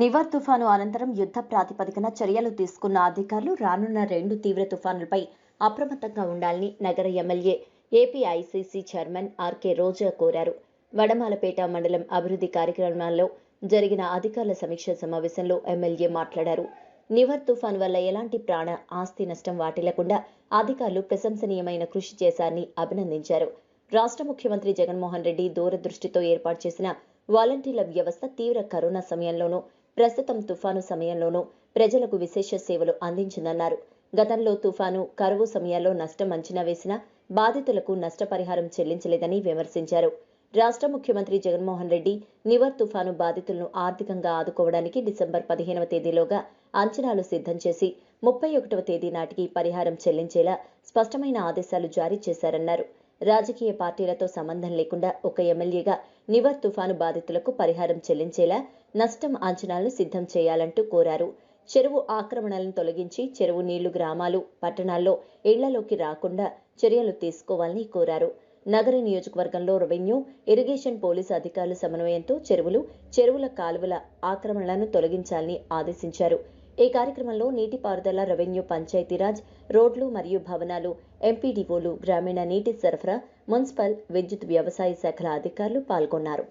నివర్ తుఫాను అనంతరం యుద్ధ ప్రాతిపదికన చర్యలు తీసుకున్న అధికారులు రానున్న రెండు తీవ్ర తుఫానులపై అప్రమత్తంగా ఉండాలని నగర MLA APIIC chairman RK Roja కోరారు. వడమాలపేట మండలం అభివృద్ధి కార్యక్రమాల్లో జరిగిన అధికారుల సమీక్ష సమావేశంలో ఎమ్మెల్యే మాట్లాడారు. నివర్ తుఫాన్ వల్ల ఎలాంటి ప్రాణ ఆస్తి నష్టం వాటిల్లకుండా అధికారులు ప్రశంసనీయమైన కృషి చేశారని అభినందించారు. రాష్ట్ర ముఖ్యమంత్రి జగన్మోహన్ రెడ్డి దూరదృష్టితో ఏర్పాటు చేసిన వాలంటీర్ల వ్యవస్థ తీవ్ర కరోనా సమయంలోనూ ప్రస్తుతం తుఫాను సమయంలోనూ ప్రజలకు విశేష సేవలు అందించిందన్నారు. గతంలో తుఫాను కరువు సమయాల్లో నష్టం అంచనా వేసిన బాధితులకు నష్టపరిహారం చెల్లించలేదని విమర్శించారు. రాష్ట్ర ముఖ్యమంత్రి జగన్మోహన్ రెడ్డి నివర్ తుఫాను బాధితులను ఆర్థికంగా ఆదుకోవడానికి డిసెంబర్ పదిహేనవ తేదీలోగా అంచనాలు సిద్ధం చేసి ముప్పై ఒకటవ తేదీ నాటికి పరిహారం చెల్లించేలా స్పష్టమైన ఆదేశాలు జారీ చేశారన్నారు. రాజకీయ పార్టీలతో సంబంధం లేకుండా ఒక ఎమ్మెల్యేగా నివర్ తుఫాను బాధితులకు పరిహారం చెల్లించేలా నష్టం అంచనాలను సిద్ధం చేయాలంటూ కోరారు. చెరువు ఆక్రమణలను తొలగించి చెరువు నీళ్ళు గ్రామాలు పట్టణాల్లో ఇళ్ళలోకి రాకుండా చర్యలు తీసుకోవాలని కోరారు. నగర నియోజకవర్గంలో రెవెన్యూ ఇరిగేషన్ పోలీసు అధికారుల సమన్వయంతో చెరువులు చెరువుల కాలువల ఆక్రమణలను తొలగించాలని ఆదేశించారు. ఈ కార్యక్రమంలో నీటిపారుదల రెవెన్యూ పంచాయతీరాజ్ రోడ్లు మరియు భవనాలు ఎంపీడీఓలు గ్రామీణ నీటి సరఫరా మున్సిపల్ విద్యుత్ వ్యవసాయ శాఖల అధికారులు పాల్గొన్నారు.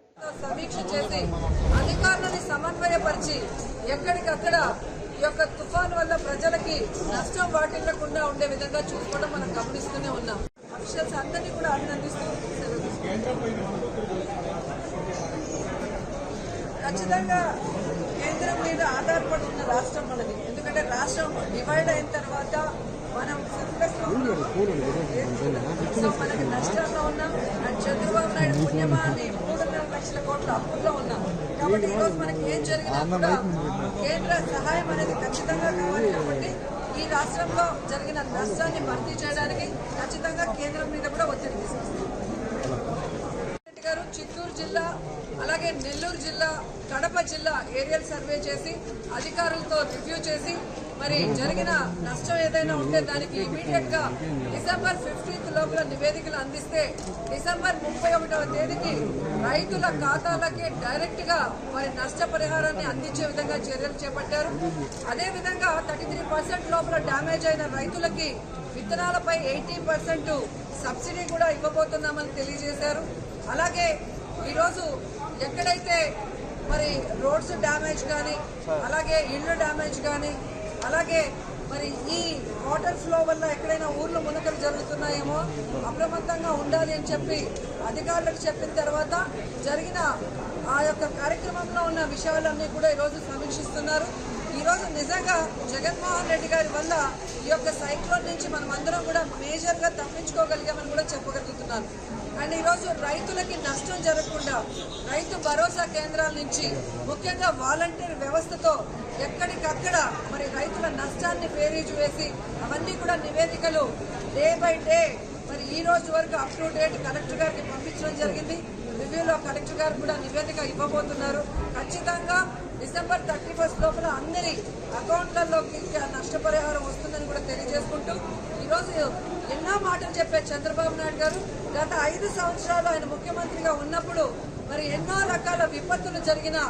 సమీక్ష చేసి సమన్వయపరిచి ఎక్కడికక్కడ ఈ యొక్క తుఫాన్ వల్ల ప్రజలకి నష్టం వాటిల్లకుండా ఉండే విధంగా చూసుకోవడం మనం గమనిస్తూనే ఉన్నాం. అఫీషియల్స్ అందరినీ కూడా అభినందిస్తూ ఖచ్చితంగా కేంద్రం మీద ఆధారపడి ఉన్న రాష్ట్రం మనది. ఎందుకంటే రాష్ట్రం డివైడ్ అయిన తర్వాత మనం. సో మనకి నష్టాల్లో ఉన్నాం. అండ్ చంద్రబాబు నాయుడు పుణ్యమా అని మూడున్నర లక్షల కోట్ల అప్పుల్లో ఉన్నాం. కాబట్టి ఈ రోజు మనకి ఏం జరిగినా కూడా కేంద్ర సహాయం అనేది ఖచ్చితంగా కావాలి కాబట్టి ఈ రాష్ట్రంలో జరిగిన నష్టాన్ని భర్తీ చేయడానికి ఖచ్చితంగా కేంద్రం మీద కూడా ఒత్తిడి తీసుకొస్తాం. చిత్తూరు జిల్లా అలాగే నెల్లూరు జిల్లా కడప జిల్లా ఏరియల్ సర్వే చేసి అధికారులతో రివ్యూ చేసి మరి జరిగిన నష్టం ఏదైనా ఉంటే దానికి ఇమీడియట్గా డిసెంబర్ ఫిఫ్టీన్త్ లోపల నివేదికలు అందిస్తే డిసెంబర్ ముప్పై ఒకటవ తేదీకి రైతుల ఖాతాలకి డైరెక్ట్గా మరి నష్టపరిహారాన్ని అందించే విధంగా చర్యలు చేపట్టారు. అదే విధంగా థర్టీ త్రీ పర్సెంట్ లోపల డ్యామేజ్ అయిన రైతులకి విత్తనాలపై ఎయిటీ పర్సెంట్ సబ్సిడీ కూడా ఇవ్వబోతున్నామని తెలియజేశారు. అలాగే ఈరోజు ఎక్కడైతే మరి రోడ్స్ డ్యామేజ్ కానీ అలాగే ఇళ్ళు డ్యామేజ్ కానీ అలాగే మరి ఈ వాటర్ ఫ్లో వల్ల ఎక్కడైనా ఊర్లో మునకలు జరుగుతున్నాయేమో అప్రమత్తంగా ఉండాలి అని చెప్పి అధికారులకు చెప్పిన తర్వాత జరిగిన ఆ యొక్క కార్యక్రమంలో ఉన్న విషయాలన్నీ కూడా ఈరోజు సమీక్షిస్తున్నారు. ఈరోజు నిజంగా జగన్మోహన్ రెడ్డి గారి వల్ల ఈ యొక్క సైక్లోన్ నుంచి మనం అందరం కూడా మేజర్గా తప్పించుకోగలిగామని కూడా చెప్పగలుగుతున్నాను. అండ్ ఈరోజు రైతులకి నష్టం జరగకుండా రైతు భరోసా కేంద్రాల నుంచి ముఖ్యంగా వాలంటీర్ వ్యవస్థతో ఎక్కడికక్కడ మరి రైతుల నష్టాన్ని బేరీజు వేసి అవన్నీ కూడా నివేదికలు డే బై డే మరి ఈ రోజు వరకు అప్ టు డేట్ కలెక్టర్ గారికి పంపించడం జరిగింది. రివ్యూలో కలెక్టర్ గారు కూడా నివేదిక ఇవ్వబోతున్నారు. ఖచ్చితంగా డిసెంబర్ థర్టీ ఫస్ట్ లోపల అందరి అకౌంట్లలోకి నష్టపరిహారం వస్తుందని కూడా తెలియజేసుకుంటూ ఈరోజు ఎన్నో మాటలు చెప్పే చంద్రబాబు నాయుడు గారు. గత ఐదు సంవత్సరాలు ఆయన ముఖ్యమంత్రిగా ఉన్నప్పుడు మరి ఎన్నో రకాల విపత్తులు జరిగినా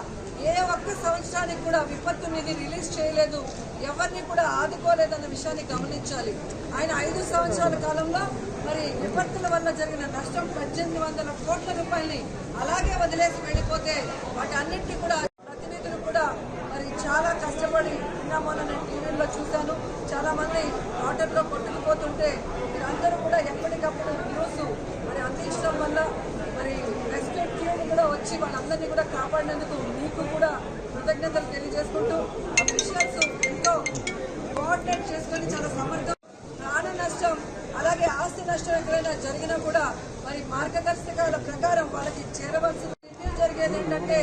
ఏ ఒక్క సంవత్సరానికి కూడా విపత్తు నిధి రిలీజ్ చేయలేదు. ఎవరిని కూడా ఆదుకోలేదన్న విషయాన్ని గమనించాలి. ఆయన ఐదు సంవత్సరాల కాలంలో మరి విపత్తుల వల్ల జరిగిన నష్టం పద్దెనిమిది వందల కోట్ల రూపాయలని అలాగే వదిలేసి వెళ్ళిపోతే వాటి అన్నింటినీ కూడా ప్రతినిధులు కూడా మరి చాలా కష్టపడి నిన్న నేను టీవీలో చూశాను. చాలా మంది వాటర్లో కొట్టుకుపోతుంటే మీరందరూ కూడా ఎప్పటికప్పుడు న్యూస్ మరి అందించడం వల్ల మరి రెస్క్యూ టీం కూడా వచ్చి వాళ్ళందరినీ కూడా కాపాడినందుకు మీకు కూడా కృతజ్ఞతలు తెలియజేసుకుంటూ అఫీషియల్స్ ఎంతో కోఆర్డినేట్ చేసుకొని చాలా సమర్థం. ప్రాణ నష్టం అలాగే ఆస్తి నష్టం ఎక్కడైనా జరిగినా కూడా మరి మార్గదర్శకాల ప్రకారం వాళ్ళకి చేరవలసిన జరిగేది ఏంటంటే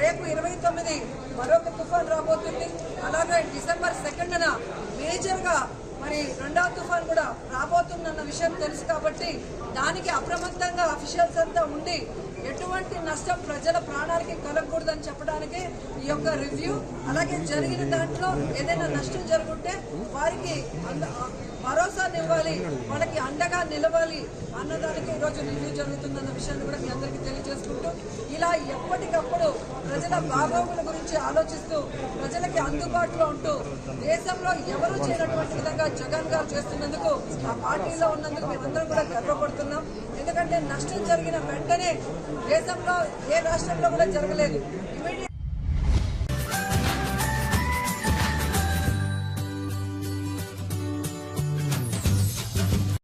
రేపు ఇరవై తొమ్మిది మరొక తుఫాన్ రాబోతుంది. అలాగే డిసెంబర్ సెకండ్న మేజర్గా మరి రెండవ తుఫాన్ కూడా రాబోతుందన్న విషయం తెలుసు కాబట్టి దానికి అప్రమత్తంగా అఫీషియల్స్ అంతా ఉండి ఎటువంటి నష్టం ప్రజల ప్రాణాలకి కలగకూడదని చెప్పడానికి ఈ యొక్క రివ్యూ అలాగే జరిగిన దాంట్లో ఏదైనా నష్టం జరుగుంటే వారికి భరోసానివ్వాలి వాళ్ళకి అండగా నిలవాలి అన్నదానికి ఈరోజు రివ్యూ జరుగుతుందన్న విషయాన్ని కూడా మీ అందరికీ తెలియజేసుకుంటూ ఇలా ఎప్పటికప్పుడు ప్రజల బాగోగుల గురించి ఆలోచిస్తూ ప్రజలకి అందుబాటులో ఉంటూ దేశంలో ఎవరు చేయనటువంటి విధంగా జగన్ గారు చేస్తున్నందుకు ఆ పార్టీలో ఉన్నందుకు మేమందరం కూడా గర్వపడుతున్నాం. ఎందుకంటే నష్టం జరిగిన వెంటనే దేశంలో ఏ రాష్ట్రంలో కూడా జరగలేదు. ఇమీడియట్